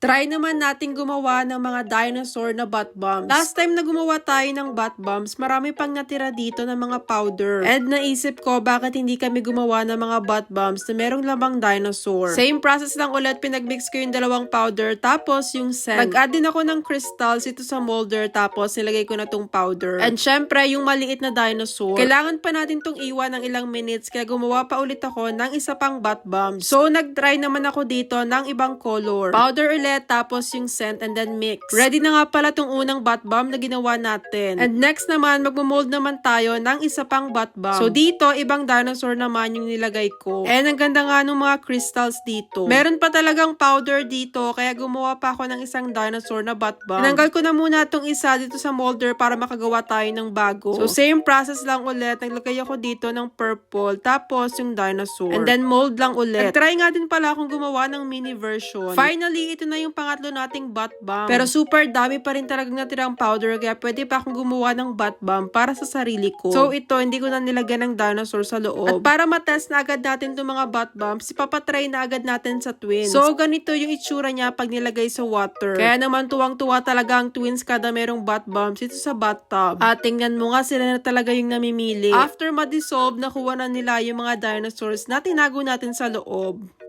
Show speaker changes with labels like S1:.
S1: Try naman natin gumawa ng mga dinosaur na butt bombs. Last time na gumawa tayo ng butt bombs, marami pang natira dito ng mga powder. And naisip ko, bakit hindi kami gumawa ng mga butt bombs na merong lamang dinosaur. Same process lang ulit, pinagmix ko yung dalawang powder, tapos yung scent. Nag-add din ako ng crystals ito sa molder, tapos nilagay ko na tong powder. And syempre, yung maliit na dinosaur. Kailangan pa natin tong iwan ng ilang minutes, kaya gumawa pa ulit ako ng isa pang butt bomb. So, nag-try naman ako dito ng ibang color. Powder ulit, tapos yung scent, and then mix. Ready na nga pala tong unang butt bomb na ginawa natin. And next naman, magmumold naman tayo ng isa pang butt bomb. So, dito, ibang dinosaur naman yung nilagay ko. And ang ganda nga ng mga crystals dito. Meron pa talagang powder dito, kaya gumawa pa ako ng isang dinosaur na butt bomb. Tinanggal ko na muna tong isa dito sa molder para makagawa tayo ng bago. So, same process lang ulit. Naglagay ako dito ng purple, tapos yung dinosaur. And then, mold lang ulit. Nag-try nga din pala akong gumawa ng mini version. Finally, ito na yung pangatlo nating butt bomb. Pero super dami pa rin talagang natirang powder, kaya pwede pa akong gumawa ng butt bomb para sa sarili ko. So, ito, hindi ko na nilagyan ng dinosaur sa loob. At para matest na agad natin itong mga butt bombs, ipapatry na agad natin sa twins. So, ganito yung itsura niya pag nilagay sa water. Kaya naman tuwang-tuwa talaga ang twins kada merong butt bombs ito sa bathtub. At tingnan mo nga sila na talaga yung namimili. After ma-dissolve, nakuha na nila yung mga dinosaurs na tinago natin sa loob.